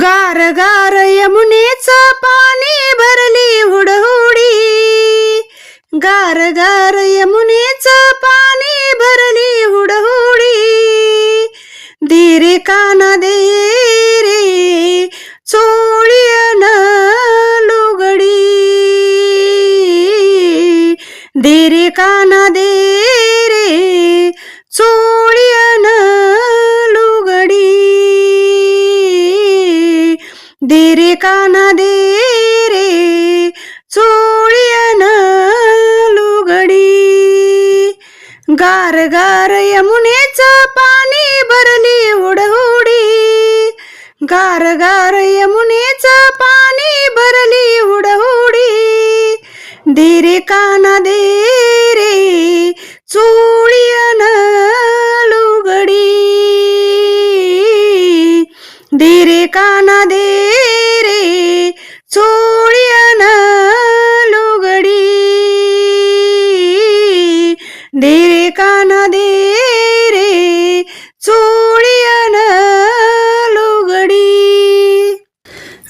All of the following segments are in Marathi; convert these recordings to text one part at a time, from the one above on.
गार गार यमुनेच पाणी भरली हुडहुडी. गार गार यमुनेच पाणी भरली हुडहुडी. धीरे काना दे रे चोळीयन लुगडी. धीरे काना दे रे चोळी धीरे काना दे रे चोळीयन लुगडी. गार गार यमुनेच पाणी भरली उडहुडी. गार गार यमुनेच पाणी भरली उडहुडी. धीरे काना दे चोळीयन लुगडी. धीरे काना दे रे लुगडी.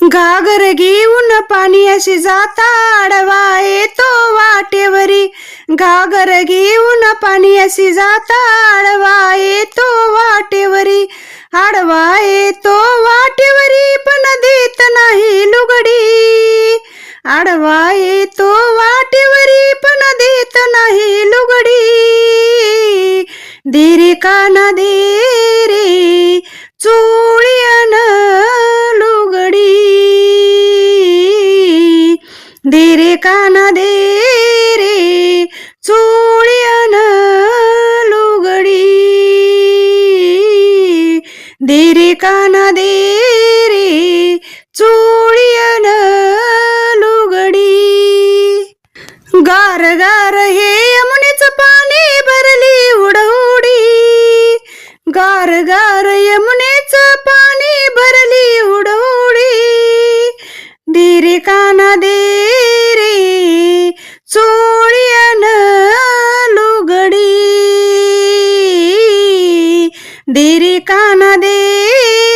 घागर घेऊन पाणी अशी जाता आडवा येतो वाटेवरी. घागर घेऊन पाणी अशी जाता आडवा येतो वाटेवरी. आडवा येतो वाटेवरी पण देत नाही लुगडी. आडवा येतो धीरे काना दे रे लुगडी. गार गार हे यमुनेच पाणी भरली उडहुडी गार गार यमुनेच पाणी भरली उडहुडी धीरे काना दे रे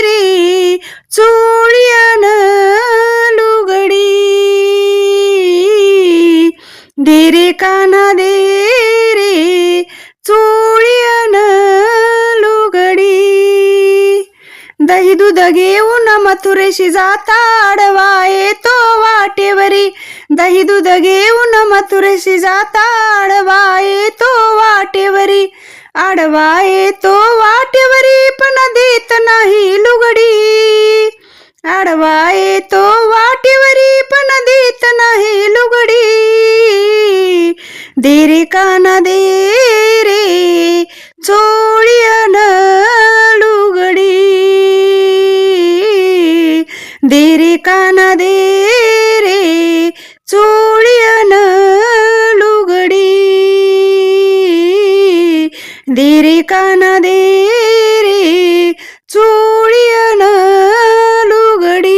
रे चोळीयन लुगडी धीरे काना दे रे चोळीयन लुगडी दही दूध घेऊन मथुरेशी जाता आडवा येतो वाटेवरी. दही दूध घेऊन मथुरेशी जाता आडवा येतो वाटेवरी. आडवा येतो वाटेवरी पण देत नाही लुगडी. आडवा येतो वाटेवरी पण देत नाही लुगडी. धीरे काना दे रे चोळीयन लुगडी. धीरे काना दे धीरे काना दे रे लुगडी.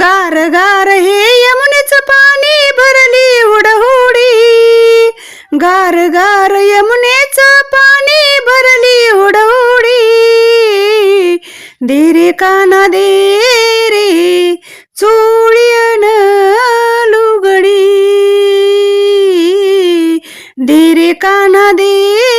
गार गार हे यमुनेच पाणी भरली उडहुडी गार गार यमुनेच पाणी भरली उडहुडी धीरे काना देरी रे धीरे काना दे रे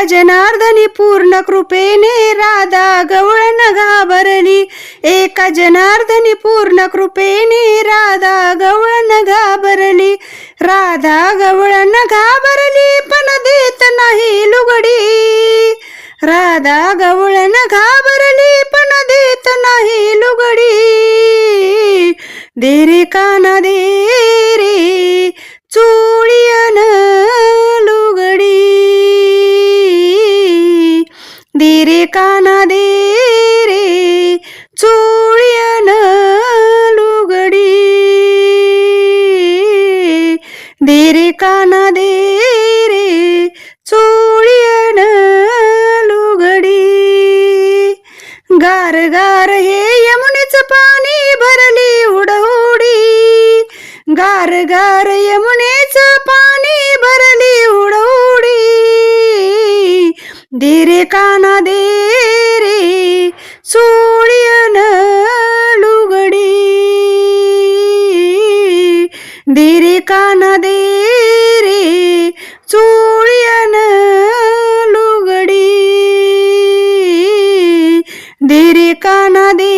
जनार्दनी पूर्ण कृपेने राधा गवळण घाबरली एका जनार्दनी पूर्ण कृपेने राधा गवळण घाबरली राधा गवळण घाबरली पण देत नाही लुगडी राधा गवळण घाबरली पण देत नाही लुगडी धीरे काना दे धीरे काना दे रे चोळीन लुगडी. गार गार हे यमुनेच पाणी भरली उडवडी गार गार यमुनेच पाणी भरली उडवडी दे रे काना दे रे चोळीन लुगडी. दे रे काना दे लुगडी दे काना दे